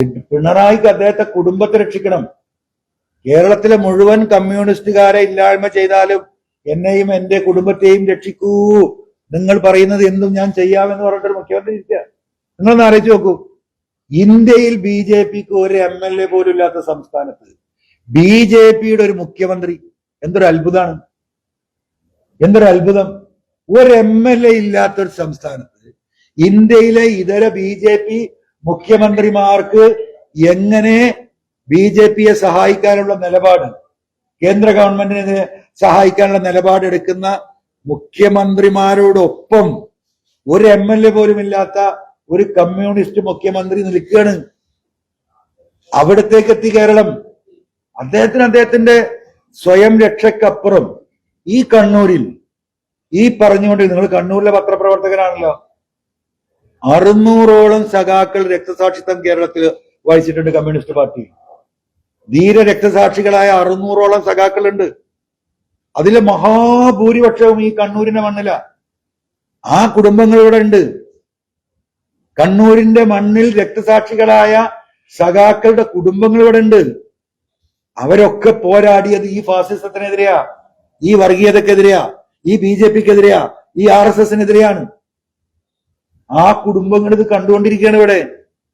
പിണറായിക്ക് അദ്ദേഹത്തെ കുടുംബത്തെ രക്ഷിക്കണം. കേരളത്തിലെ മുഴുവൻ കമ്മ്യൂണിസ്റ്റുകാരെ ഇല്ലായ്മ ചെയ്താലും എന്നെയും എന്റെ കുടുംബത്തെയും രക്ഷിക്കൂ. നിങ്ങൾ പറയുന്നത് എന്തും ഞാൻ ചെയ്യാമെന്ന് പറഞ്ഞിട്ട് മുഖ്യമന്ത്രി ഇരിക്കുക. നിങ്ങളൊന്ന് ആലോചിച്ച് നോക്കൂ. ഇന്ത്യയിൽ ബി ജെ പിക്ക് ഒരു എം എൽ എ പോലും ഇല്ലാത്ത സംസ്ഥാനത്ത് ബി ജെ പിയുടെ ഒരു മുഖ്യമന്ത്രി എന്തൊരു അത്ഭുതമാണ്. എന്തൊരു അത്ഭുതം. ഒരു എം എൽ എ ഇല്ലാത്തൊരു സംസ്ഥാനത്ത് ഇന്ത്യയിലെ ഇതര ബി ജെ പി മുഖ്യമന്ത്രിമാർക്ക് എങ്ങനെ ബി ജെ പിയെ സഹായിക്കാനുള്ള നിലപാട് കേന്ദ്ര ഗവൺമെന്റിനെ സഹായിക്കാനുള്ള നിലപാടെടുക്കുന്ന മുഖ്യമന്ത്രിമാരോടൊപ്പം ഒരു എം എൽ എ പോലും ഇല്ലാത്ത ഒരു കമ്മ്യൂണിസ്റ്റ് മുഖ്യമന്ത്രി നിൽക്കുകയാണ്. അവിടത്തേക്ക് എത്തി കേരളം. അദ്ദേഹത്തിന് അദ്ദേഹത്തിന്റെ സ്വയം രക്ഷക്കപ്പുറം ഈ കണ്ണൂരിൽ ഈ പറഞ്ഞുകൊണ്ട് നിങ്ങൾ കണ്ണൂരിലെ പത്രപ്രവർത്തകനാണല്ലോ അറുന്നൂറോളം സഖാക്കൾ രക്തസാക്ഷിത്വം കേരളത്തിൽ വഹിച്ചിട്ടുണ്ട് കമ്മ്യൂണിസ്റ്റ് പാർട്ടി. ധീര രക്തസാക്ഷികളായ അറുന്നൂറോളം സഖാക്കളുണ്ട്. അതിലെ മഹാഭൂരിപക്ഷവും ഈ കണ്ണൂരിന്റെ മണ്ണില. ആ കുടുംബങ്ങൾ ഇവിടെ ഉണ്ട്. കണ്ണൂരിന്റെ മണ്ണിൽ രക്തസാക്ഷികളായ സഖാക്കളുടെ കുടുംബങ്ങൾ ഇവിടെ ഉണ്ട്. അവരൊക്കെ പോരാടിയത് ഈ ഫാസിസത്തിനെതിരെയാ ഈ വർഗീയതക്കെതിരെയാ ഈ ബി ജെ പിക്കെതിരെയാ ഈ ആർ എസ് എസിനെതിരെയാണ്. ആ കുടുംബങ്ങൾ ഇത് കണ്ടുകൊണ്ടിരിക്കുകയാണ് ഇവിടെ.